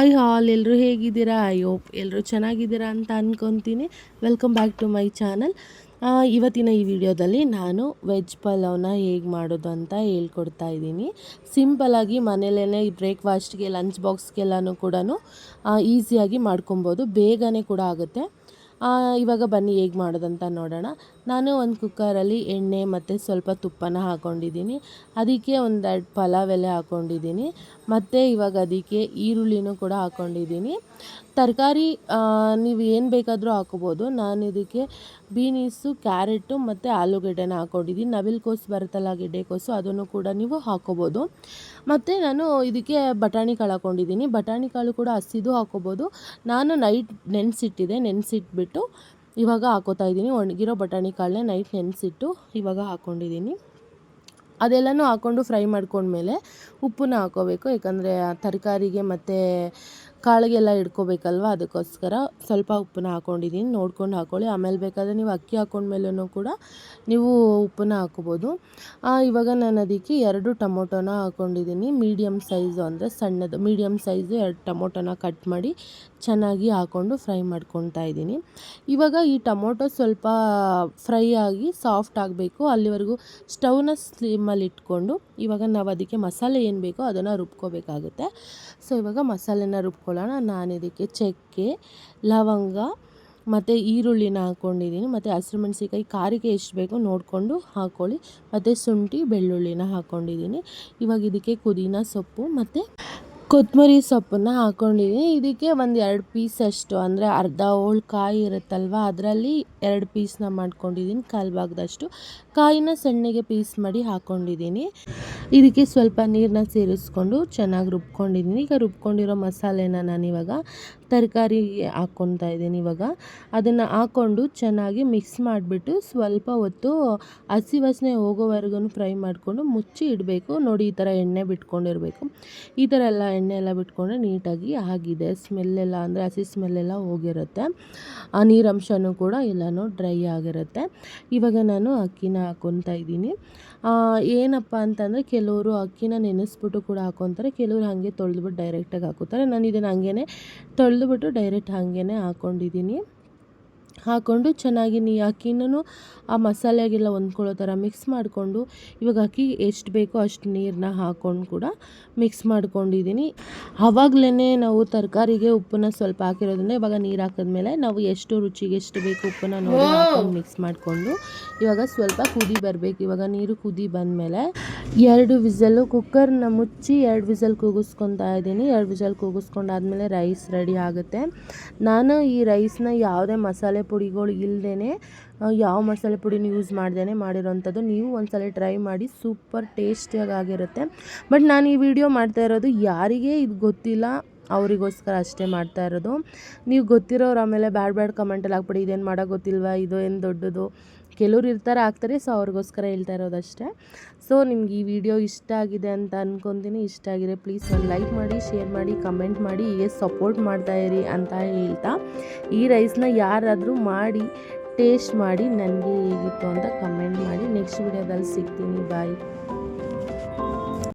Hi ಹಾಲ್ ಎಲ್ಲರೂ ಹೇಗಿದ್ದೀರಾ? I hope ಎಲ್ಲರೂ ಚೆನ್ನಾಗಿದ್ದೀರಾ ಅಂತ ಅಂದ್ಕೊತೀನಿ welcome back to my channel ಇವತ್ತಿನ ಈ ವಿಡಿಯೋದಲ್ಲಿ ನಾನು ವೆಜ್ ಪಲಾವ್ನ ಹೇಗೆ ಮಾಡೋದು ಅಂತ ಹೇಳ್ಕೊಡ್ತಾ ಇದ್ದೀನಿ. ಸಿಂಪಲಾಗಿ ಮನೇಲೇ ಬ್ರೇಕ್ಫಾಸ್ಟ್ಗೆ ಲಂಚ್ ಬಾಕ್ಸ್ಗೆಲ್ಲನೂ ಕೂಡ ಈಸಿಯಾಗಿ ಮಾಡ್ಕೊಬೋದು. ಬೇಗನೆ ಕೂಡ ಆಗುತ್ತೆ. ಇವಾಗ ಬನ್ನಿ ಹೇಗೆ ಮಾಡೋದಂತ ನೋಡೋಣ. ನಾನು ಒಂದು ಕುಕ್ಕರಲ್ಲಿ ಎಣ್ಣೆ ಮತ್ತು ಸ್ವಲ್ಪ ತುಪ್ಪನ ಹಾಕ್ಕೊಂಡಿದ್ದೀನಿ ಅದಕ್ಕೆ ಒಂದೆರಡು ಪಲಾವ್ ಎಲೆ ಹಾಕ್ಕೊಂಡಿದ್ದೀನಿ ಮತ್ತು ಇವಾಗ ಅದಕ್ಕೆ ಈರುಳ್ಳಿನೂ ಕೂಡ ಹಾಕ್ಕೊಂಡಿದ್ದೀನಿ ತರಕಾರಿ ನೀವು ಏನು ಬೇಕಾದರೂ ಹಾಕೋಬೋದು. ನಾನು ಇದಕ್ಕೆ ಬೀನೀಸು, ಕ್ಯಾರೆಟು ಮತ್ತು ಆಲೂಗಡ್ಡೆನ ಹಾಕ್ಕೊಂಡಿದ್ದೀನಿ ನವಿಲ್ಕೋಸು ಬರುತ್ತಲ್ಲ ಗೆಡ್ಡೆಕೋಸು, ಅದನ್ನು ಕೂಡ ನೀವು ಹಾಕೋಬೋದು ಮತ್ತು ನಾನು ಇದಕ್ಕೆ ಬಟಾಣಿ ಕಾಳು ಹಾಕ್ಕೊಂಡಿದ್ದೀನಿ ಬಟಾಣಿ ಕಾಳು ಕೂಡ ಹಸಿದು ಹಾಕೋಬೋದು ನಾನು ನೈಟ್ ನೆನೆಸಿಟ್ಟಿದೆ, ನೆನೆಸಿಟ್ಬಿಟ್ಟು ಇವಾಗ ಹಾಕೋತಾ ಇದ್ದೀನಿ. ಒಣಗಿರೋ ಬಟಾಣಿ ಕಾಳನ್ನೇ ನೈಟ್ ನೆನೆಸಿಟ್ಟು ಇವಾಗ ಹಾಕ್ಕೊಂಡಿದ್ದೀನಿ ಅದೆಲ್ಲನೂ ಹಾಕ್ಕೊಂಡು ಫ್ರೈ ಮಾಡ್ಕೊಂಡ್ಮೇಲೆ ಉಪ್ಪನ್ನ ಹಾಕೋಬೇಕು. ಯಾಕಂದರೆ ತರಕಾರಿಗೆ ಮತ್ತು ಕಾಳಿಗೆಲ್ಲ ಇಡ್ಕೋಬೇಕಲ್ವ ಅದಕ್ಕೋಸ್ಕರ ಸ್ವಲ್ಪ ಉಪ್ಪನ್ನ ಹಾಕ್ಕೊಂಡಿದ್ದೀನಿ ನೋಡ್ಕೊಂಡು ಹಾಕ್ಕೊಳ್ಳಿ ಆಮೇಲೆ ಬೇಕಾದರೆ ನೀವು ಅಕ್ಕಿ ಹಾಕ್ಕೊಂಡ್ಮೇಲೂ ಕೂಡ ನೀವು ಉಪ್ಪನ್ನ ಹಾಕೋಬೋದು. ಆ, ಇವಾಗ ನಾನು ಅದಕ್ಕೆ ಎರಡು ಟೊಮೊಟೊನ ಹಾಕ್ಕೊಂಡಿದ್ದೀನಿ ಮೀಡಿಯಮ್ ಸೈಜು ಅಂದರೆ ಸಣ್ಣದು ಮೀಡಿಯಮ್ ಸೈಜು ಎರಡು ಟೊಮೊಟೊನ ಕಟ್ ಮಾಡಿ ಚೆನ್ನಾಗಿ ಹಾಕ್ಕೊಂಡು ಫ್ರೈ ಮಾಡ್ಕೊತಾ ಇದ್ದೀನಿ. ಇವಾಗ ಈ ಟೊಮೊಟೊ ಸ್ವಲ್ಪ ಫ್ರೈ ಆಗಿ ಸಾಫ್ಟ್ ಆಗಬೇಕು. ಅಲ್ಲಿವರೆಗೂ ಸ್ಟವ್ನ ಸ್ಲಿಮ್ಮಲ್ಲಿ ಇಟ್ಕೊಂಡು ಇವಾಗ ನಾವು ಅದಕ್ಕೆ ಮಸಾಲೆ ಏನು ಬೇಕೋ ಅದನ್ನು ರುಬ್ಕೋಬೇಕಾಗುತ್ತೆ. ಸೊ, ಇವಾಗ ಮಸಾಲೆನ ರುಬ್ಕೊಳ್ಳೋಣ. ನಾನು ಇದಕ್ಕೆ ಚಕ್ಕೆ, ಲವಂಗ ಮತ್ತು ಈರುಳ್ಳಿನ ಹಾಕ್ಕೊಂಡಿದ್ದೀನಿ ಮತ್ತು ಹಸಿರುಮೆಣ್ಸಿಕಾಯಿ ಖಾರಿಗೆ ಎಷ್ಟು ಬೇಕೋ ನೋಡಿಕೊಂಡು ಹಾಕ್ಕೊಳ್ಳಿ ಮತ್ತು ಶುಂಠಿ, ಬೆಳ್ಳುಳ್ಳಿನ ಹಾಕ್ಕೊಂಡಿದ್ದೀನಿ ಇವಾಗ ಇದಕ್ಕೆ ಪುದೀನ ಸೊಪ್ಪು ಮತ್ತು ಕೊತ್ತಂಬರಿ ಸೊಪ್ಪನ್ನ ಹಾಕ್ಕೊಂಡಿದ್ದೀನಿ ಇದಕ್ಕೆ ಒಂದು ಎರಡು ಪೀಸ್ ಅಷ್ಟು, ಅಂದರೆ ಅರ್ಧ ಹೋಳು ಕಾಯಿ ಇರುತ್ತಲ್ವ, ಅದರಲ್ಲಿ ಎರಡು ಪೀಸ್ನ ಮಾಡ್ಕೊಂಡಿದ್ದೀನಿ, ಕಾಲು ಭಾಗದಷ್ಟು. ಕಾಯಿನ ಸಣ್ಣಗೆ ಪೀಸ್ ಮಾಡಿ ಹಾಕ್ಕೊಂಡಿದ್ದೀನಿ ಇದಕ್ಕೆ ಸ್ವಲ್ಪ ನೀರನ್ನ ಸೇರಿಸ್ಕೊಂಡು ಚೆನ್ನಾಗಿ ರುಬ್ಕೊಂಡಿದ್ದೀನಿ. ಈಗ ರುಬ್ಕೊಂಡಿರೋ ಮಸಾಲೆನ ನಾನಿವಾಗ ತರಕಾರಿಗೆ ಹಾಕ್ಕೊತಾ ಇದ್ದೀನಿ ಇವಾಗ. ಅದನ್ನು ಹಾಕ್ಕೊಂಡು ಚೆನ್ನಾಗಿ ಮಿಕ್ಸ್ ಮಾಡಿಬಿಟ್ಟು ಸ್ವಲ್ಪ ಹೊತ್ತು ಹಸಿ ವಾಸನೆ ಹೋಗೋವರೆಗೂ ಫ್ರೈ ಮಾಡಿಕೊಂಡು ಮುಚ್ಚಿ ಇಡಬೇಕು. ನೋಡಿ, ಈ ಥರ ಎಣ್ಣೆ ಬಿಟ್ಕೊಂಡಿರಬೇಕು. ಈ ಥರ ಎಲ್ಲ ಎಣ್ಣೆ ಎಲ್ಲ ಬಿಟ್ಕೊಂಡ್ರೆ ನೀಟಾಗಿ ಆಗಿದೆ. ಸ್ಮೆಲ್ಲೆಲ್ಲ ಅಂದರೆ ಹಸಿ ಸ್ಮೆಲ್ಲೆಲ್ಲ ಹೋಗಿರುತ್ತೆ. ಆ ನೀರಂಶನೂ ಕೂಡ ಎಲ್ಲನೂ ಡ್ರೈ ಆಗಿರುತ್ತೆ. ಇವಾಗ ನಾನು ಅಕ್ಕಿನ ಹಾಕ್ಕೊತಾ ಇದ್ದೀನಿ. ಏನಪ್ಪ ಅಂತಂದರೆ ಕೆಲವರು ಅಕ್ಕಿನ ನೆನೆಸ್ಬಿಟ್ಟು ಕೂಡ ಹಾಕ್ಕೊತಾರೆ ಕೆಲವರು ಹಾಗೆ ತೊಳೆದ್ಬಿಟ್ಟು ಡೈರೆಕ್ಟಾಗಿ ಹಾಕೋತಾರೆ ನಾನು ಇದನ್ನು ಹಂಗೆ ತೊಳೆದ್ಬಿಟ್ಟು ಡೈರೆಕ್ಟ್ ಹಾಗೇ ಹಾಕ್ಕೊಂಡಿದ್ದೀನಿ ಹಾಕ್ಕೊಂಡು ಚೆನ್ನಾಗಿ ನೀ ಅಕ್ಕಿನೂ ಆ ಮಸಾಲೆಗೆಲ್ಲ ಹೊಂದ್ಕೊಳ್ಳೋ ಥರ ಮಿಕ್ಸ್ ಮಾಡಿಕೊಂಡು ಇವಾಗ ಅಕ್ಕಿ ಎಷ್ಟು ಬೇಕೋ ಅಷ್ಟು ನೀರನ್ನ ಹಾಕ್ಕೊಂಡು ಕೂಡ ಮಿಕ್ಸ್ ಮಾಡ್ಕೊಂಡಿದ್ದೀನಿ. ಆವಾಗಲೇ ನಾವು ತರಕಾರಿಗೆ ಉಪ್ಪನ್ನ ಸ್ವಲ್ಪ ಹಾಕಿರೋದ್ರಿಂದ ಇವಾಗ ನೀರು ಹಾಕಿದ್ಮೇಲೆ ನಾವು ಎಷ್ಟು ರುಚಿಗೆ ಎಷ್ಟು ಬೇಕು ಉಪ್ಪನ್ನ ನೋಡಿ ಹಾಕೊಂಡು ಮಿಕ್ಸ್ ಮಾಡಿಕೊಂಡು ಇವಾಗ ಸ್ವಲ್ಪ ಕುದಿ ಬರಬೇಕು. ಇವಾಗ ನೀರು ಕುದಿ ಬಂದಮೇಲೆ ಎರಡು ವಿಸಲು, ಕುಕ್ಕರ್ನ ಮುಚ್ಚಿ ಎರಡು ವಿಸಲ್ ಕೂಗಿಸ್ಕೊತಾ ಇದ್ದೀನಿ. ಎರಡು ವಿಸಲ್ ಕೂಗಿಸ್ಕೊಂಡಾದ್ಮೇಲೆ ರೈಸ್ ರೆಡಿ ಆಗುತ್ತೆ. ನಾನು ಈ ರೈಸ್ನ ಯಾವುದೇ ಮಸಾಲೆ ಪುಡಿಗಳು ಇಲ್ಲದೇ ಯಾವ ಮಸಾಲೆ ಪುಡಿನೂ ಯೂಸ್ ಮಾಡ್ದೇ ಮಾಡಿರೋವಂಥದ್ದು ನೀವು ಒಂದ್ಸಲ ಟ್ರೈ ಮಾಡಿ, ಸೂಪರ್ ಟೇಸ್ಟಿಯಾಗಿ ಆಗಿರುತ್ತೆ. ಬಟ್ ನಾನು ಈ ವಿಡಿಯೋ ಮಾಡ್ತಾ ಇರೋದು ಯಾರಿಗೆ ಇದು ಗೊತ್ತಿಲ್ಲ ಅವರಿಗೋಸ್ಕರ ಅಷ್ಟೇ ಮಾಡ್ತಾ ಇರೋದು. ನೀವು ಗೊತ್ತಿರೋರು ಆಮೇಲೆ ಬ್ಯಾಡ್ ಬ್ಯಾಡ್ ಕಮೆಂಟಲ್ಲಿ ಹಾಕ್ಬಿಡಿ, ಇದೇನು ಮಾಡೋ ಗೊತ್ತಿಲ್ವಾ, ಇದು ಏನು ದೊಡ್ಡದು? ಕೆಲವ್ರು ಇರ್ತಾರೆ, ಆಗ್ತಾರೆ, ಸೊ ಅವ್ರಿಗೋಸ್ಕರ ಹೇಳ್ತಾ ಇರೋದಷ್ಟೇ. ಸೊ ನಿಮ್ಗೆ ಈ ವಿಡಿಯೋ ಇಷ್ಟ ಆಗಿದೆ ಅಂತ ಅಂದ್ಕೊತೀನಿ ಇಷ್ಟ ಆಗಿದೆ ಪ್ಲೀಸ್ ಒಂದು ಲೈಕ್ ಮಾಡಿ, ಶೇರ್ ಮಾಡಿ, ಕಮೆಂಟ್ ಮಾಡಿ, ಹೀಗೆ ಸಪೋರ್ಟ್ ಮಾಡ್ತಾ ಇರಿ ಅಂತ ಹೇಳ್ತಾ. ಈ ರೈಸ್ನ ಯಾರಾದರೂ ಮಾಡಿ, ಟೇಸ್ಟ್ ಮಾಡಿ, ನನಗೆ ಹೇಗಿತ್ತು ಅಂತ ಕಮೆಂಟ್ ಮಾಡಿ. ನೆಕ್ಸ್ಟ್ ವಿಡಿಯೋದಲ್ಲಿ ಸಿಗ್ತೀನಿ. ಬಾಯ್.